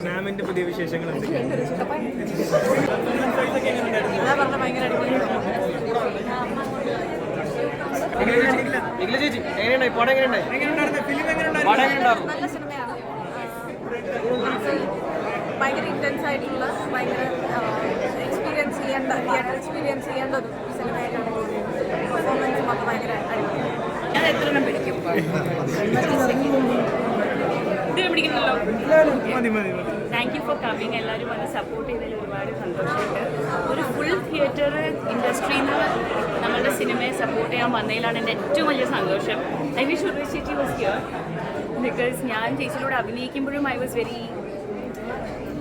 മാമിന്റെ പുതിയ വിശേഷങ്ങൾ ഭയങ്കര ഇന്റൻസ് ആയിട്ടുള്ള ഭയങ്കര എക്സ്പീരിയൻസ് ചെയ്യേണ്ട തിയേറ്റർ എക്സ്പീരിയൻസ് ചെയ്യേണ്ട ഒരു സിനിമയായിട്ടാണ് പെർഫോമൻസ് ഒക്കെ ഭയങ്കര അടിപൊളി ഞാൻ എത്ര എണ്ണം പിടിക്കും? താങ്ക് യു ഫോർ കമ്മിങ് എല്ലാവരും വന്ന് സപ്പോർട്ട് ചെയ്തതിൽ ഒരുപാട് സന്തോഷമുണ്ട്. ഒരു ഫുൾ തിയേറ്റർ ഇൻഡസ്ട്രിയിൽ നിന്ന് നമ്മളുടെ സിനിമയെ സപ്പോർട്ട് ചെയ്യാൻ വന്നതിലാണ് എന്റെ ഏറ്റവും വലിയ സന്തോഷം. ഐ വിഷ് ചേച്ചി വാസ് ഹിയർ ബിക്കോസ് ഞാൻ ചേച്ചിയിലൂടെ അഭിനയിക്കുമ്പോഴും ഐ വാസ് വെരി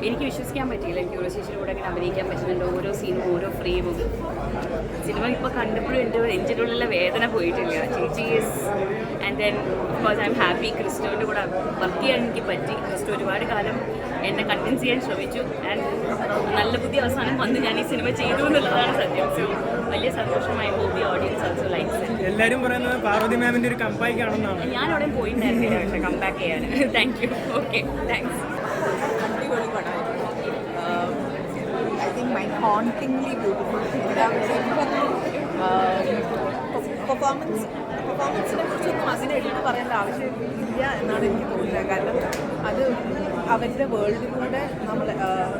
എനിക്ക് വിശ്വസിക്കാൻ പറ്റിയില്ല. എനിക്ക് ഉർവശി ചേച്ചിയിലൂടെ അങ്ങനെ അഭിനയിക്കാൻ പറ്റുന്നുണ്ട്. ഓരോ സീനും ഓരോ ഫ്രെയിമും സിനിമ ഇപ്പോൾ കണ്ടപ്പോഴും എന്റെ എന്റെ ഉള്ളിലെ വേദന പോയിട്ടില്ല. ചേച്ചി is and then because I am happy ക്രിസ്റ്റോന്റെ കൂടെ വർക്ക് ചെയ്യാൻ എനിക്ക് പറ്റി. ക്രിസ്റ്റോ ഒരുപാട് കാലം എന്നെ കൺവിൻസ് ചെയ്യാൻ ശ്രമിച്ചു. ആൻഡ് നല്ല ബുദ്ധി അവസാനം വന്ന് ഞാൻ ഈ സിനിമ ചെയ്തു എന്നുള്ളതാണ് സത്യം. സോ വലിയ സന്തോഷമായി ഹോബി ഓഡിയൻസ് ഓൾസോ ലൈക്സ് എല്ലാവരും പറയുന്നത് പാർവതി മാമിന്റെ ഒരു കമ്പാക്ക് ആണെന്നാണ്. ഞാൻ അവിടെ പോയിട്ടുണ്ടായിരുന്നില്ല പക്ഷേ കമ്പാക്ക് ചെയ്യാൻ. താങ്ക് യു ഓക്കെ താങ്ക്സ് അടിപൊളി പടമായിരുന്നു I think my hauntingly beautiful performance പെർഫോമൻസിനെ കുറിച്ചൊന്നും അതിനെടുത്ത് പറയേണ്ട ആവശ്യമില്ല എന്നാണ് എനിക്ക് തോന്നുന്നത്. കാരണം അത് അവരുടെ വേൾഡിലൂടെ നമ്മൾ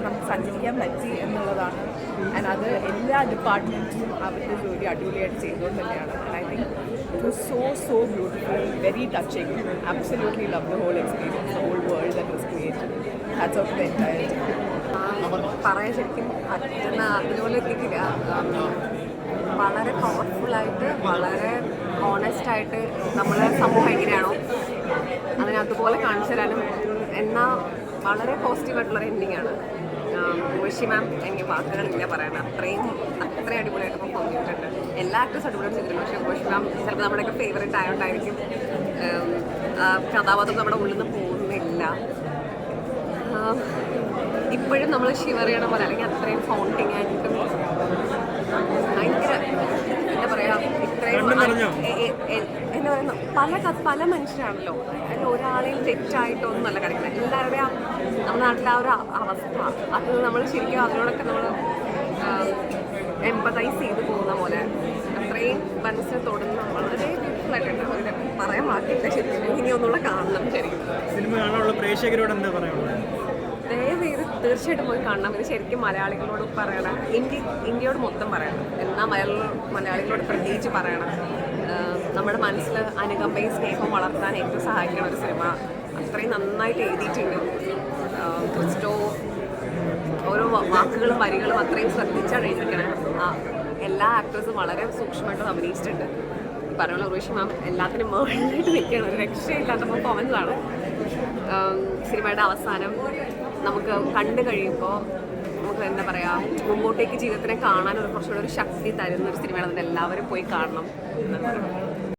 നമുക്ക് സഞ്ചരിക്കാൻ പറ്റി എന്നുള്ളതാണ്. ആൻഡ് അത് എല്ലാ ഡിപ്പാർട്ട്മെന്റ്സും അവരുടെ ജോലി അടിപൊളിയായിട്ട് ചെയ്തുകൊണ്ട് തന്നെയാണ്. I think it was so so beautiful very touching absolutely love the whole experience the whole world that was created hats off the entire പറയാൻ ശരിക്കും പറ്റുന്ന അതുപോലെ എത്തിക്കില്ല വളരെ പവർഫുള്ളായിട്ട് വളരെ ഓണസ്റ്റായിട്ട് നമ്മളെ സമൂഹം എങ്ങനെയാണോ അതിനെ അതുപോലെ കാണിച്ചു തരാനും എന്നാൽ വളരെ പോസിറ്റീവായിട്ടുള്ളൊരു എൻഡിങ് ആണ്. ഋഷി മാം എനിക്ക് വാക്കുകളില്ല പറയാൻ. അത്രയും അത്രയും അടിപൊളിയായിട്ട് പെർഫോം ചെയ്തിട്ടുണ്ട് എല്ലാ ആക്ടേഴ്സ് അടിപൊളിയായിട്ട് ചെയ്തിട്ടുണ്ട്. പക്ഷേ ഋഷി മാം ചിലപ്പോൾ നമ്മുടെയൊക്കെ ഫേവറേറ്റ് ആയതുകൊണ്ടായിരിക്കും കഥാപാത്രം നമ്മുടെ ഉള്ളിൽ നിന്ന് പോകുന്നില്ല. ഇപ്പോഴും നമ്മൾ ഷിവർ ശിവറിയണ പോലെ അല്ലെങ്കിൽ അത്രയും ഫൗണ്ടിങ് ആയിട്ടും ഭയങ്കര എന്താ പറയാ ഇത്രയും കണ്ണ് നിറഞ്ഞോ? എ- എ- എ- എന്താ പറയുന്ന പല പല മനുഷ്യരാണല്ലോ. അതിൽ ഒരാളിൽ തെറ്റായിട്ടൊന്നുമല്ല കിടക്കുന്നത് എല്ലാവരുടെയും ആ നമ്മുടെ നാട്ടിലെ ആ ഒരു അവസ്ഥ. അത് നമ്മൾ ശരിക്കും അതിനോടൊക്കെ നമ്മൾ എംപതൈസ് ചെയ്ത് പോകുന്ന പോലെ അത്രയും മനസ്സിനെ തൊടുന്ന വളരെ ബ്യൂട്ടിഫുള്ളായിട്ടുണ്ട് അവരുടെ പറയാൻ വാക്കില്ല ശരിക്കും ഇനി ഒന്നുകൂടെ കാണണം ശരിക്കും. സിനിമ കാണാനുള്ള പ്രേക്ഷകരോട് എന്താ പറയാനുള്ളത്? ദയവേത് തീർച്ചയായിട്ടും പോയി കാണണം. ഇത് ശരിക്കും മലയാളികളോട് പറയണം. ഇന്ത്യ ഇന്ത്യയോട് മൊത്തം പറയണം. എന്നാൽ മലയാള മലയാളികളോട് പ്രത്യേകിച്ച് പറയണം. നമ്മുടെ മനസ്സിൽ അനുകമ്പയും സ്നേഹവും വളർത്താൻ ഏറ്റവും സഹായിക്കുന്ന ഒരു സിനിമ. അത്രയും നന്നായിട്ട് എഴുതിയിട്ടുണ്ട്. ക്രിസ്റ്റോ ഓരോ വാക്കുകളും വരികളും അത്രയും ശ്രദ്ധിച്ചാണ് എഴുതിക്കണേ എല്ലാ ആക്ടേഴ്സും വളരെ സൂക്ഷ്മമായിട്ട് അഭിനയിച്ചിട്ടുണ്ട്. പറഞ്ഞ ഉർവശി മാം. എല്ലാത്തിനും മുകളിലായിട്ട് നിൽക്കുകയാണ്. ഒരു രക്ഷയില്ലാത്ത പെർഫോമൻസ് ആണ് സിനിമയുടെ അവസാനം നമുക്ക് കണ്ടു കഴിയുമ്പോൾ നമുക്ക് എന്താ പറയുക മുമ്പോട്ടേക്ക് ജീവിതത്തിനെ കാണാൻ ഒരു കുറച്ചുകൂടെ ഒരു ശക്തി തരുന്ന ഒരു സിനിമയാണ് അതിന് എല്ലാവരും പോയി കാണണം എന്നാണ്